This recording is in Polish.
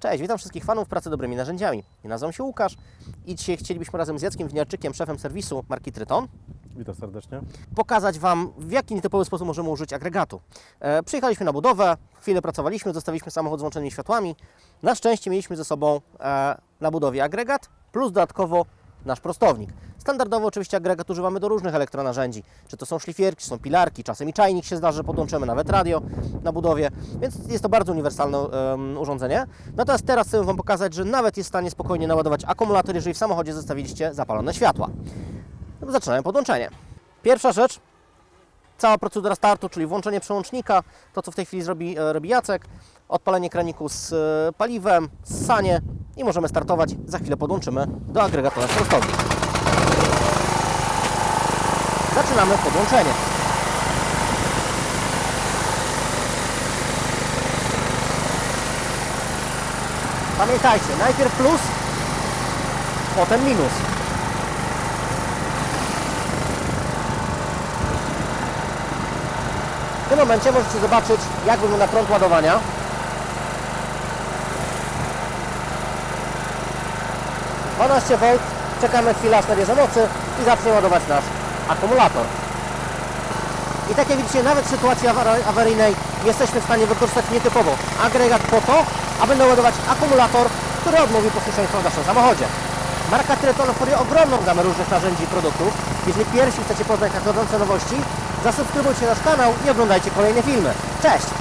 Cześć, witam wszystkich fanów pracy dobrymi narzędziami. Nazywam się Łukasz i dzisiaj chcielibyśmy razem z Jackiem Winiarczykiem, szefem serwisu marki Tryton, Witam serdecznie. pokazać Wam, w jaki nietypowy sposób możemy użyć agregatu. E, przyjechaliśmy na budowę, chwilę pracowaliśmy, zostawiliśmy samochód z włączonymi światłami. Na szczęście mieliśmy ze sobą e, na budowie agregat, plus dodatkowo nasz prostownik. Standardowo oczywiście agregat używamy do różnych elektronarzędzi, czy to są szlifierki, czy są pilarki, czasem i czajnik się zdarzy, że podłączymy nawet radio na budowie, więc jest to bardzo uniwersalne em, urządzenie. Natomiast teraz chcę Wam pokazać, że nawet jest w stanie spokojnie naładować akumulator, jeżeli w samochodzie zostawiliście zapalone światła. Zaczynamy podłączenie. Pierwsza rzecz, cała procedura startu, czyli włączenie przełącznika, to co w tej chwili zrobi, e, robi Jacek, odpalenie kraniku z e, paliwem, ssanie i możemy startować. Za chwilę podłączymy do agregatu nasz prostownik. Zaczynamy podłączenie. Pamiętajcie, najpierw plus, potem minus. W tym momencie możecie zobaczyć, jak wygląda prąd ładowania. Dwanaście V, czekamy chwilę aż nabierze mocy i zacznie ładować nasz akumulator. I tak jak widzicie, nawet w sytuacji awary- awaryjnej jesteśmy w stanie wykorzystać nietypowo agregat po to, aby naładować akumulator, który odmówi posłuszeństwa w naszym samochodzie. Marka Triton oferuje ogromną gamę różnych narzędzi i produktów. Jeżeli pierwsi chcecie poznać nadchodzące nowości, zasubskrybujcie nasz kanał i oglądajcie kolejne filmy. Cześć!